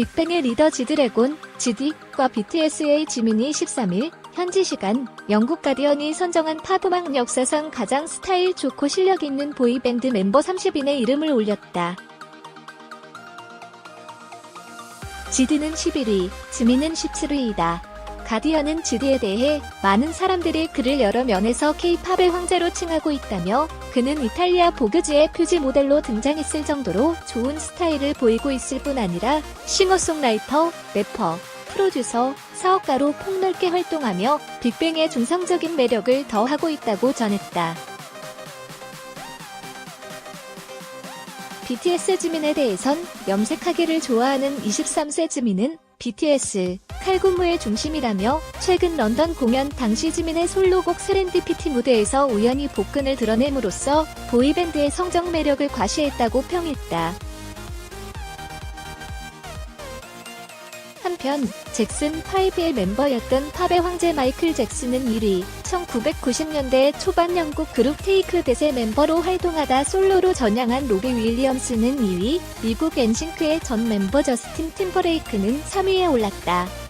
빅뱅의 리더 지드래곤, GD과 BTS의 지민이 13일 현지 시간 영국 가디언이 선정한 팝음악 역사상 가장 스타일 좋고 실력 있는 보이밴드 멤버 30인의 이름을 올렸다. 지드는 11위, 지민은 17위이다. 가디언은 지드에 대해 많은 사람들이 그를 여러 면에서 K-팝의 황제로 칭하고 있다며 그는 이탈리아 보그즈의 표지 모델로 등장했을 정도로 좋은 스타일을 보이고 있을 뿐 아니라 싱어송라이터, 래퍼, 프로듀서, 사업가로 폭넓게 활동하며 빅뱅의 중성적인 매력을 더하고 있다고 전했다. BTS 지민에 대해선 염색하기를 좋아하는 23세 지민은 BTS 칼군무의 중심이라며 최근 런던 공연 당시 지민의 솔로곡 세렌디피티 무대에서 우연히 복근을 드러냄으로써 보이밴드의 성적 매력을 과시했다고 평했다. 한편 잭슨 5의 멤버였던 팝의 황제 마이클 잭슨은 1위, 1990년대 초반 영국 그룹 테이크 댓의 멤버로 활동하다 솔로로 전향한 로비 윌리엄스는 2위, 미국 엔싱크의 전 멤버 저스틴 팀버레이크는 3위에 올랐다.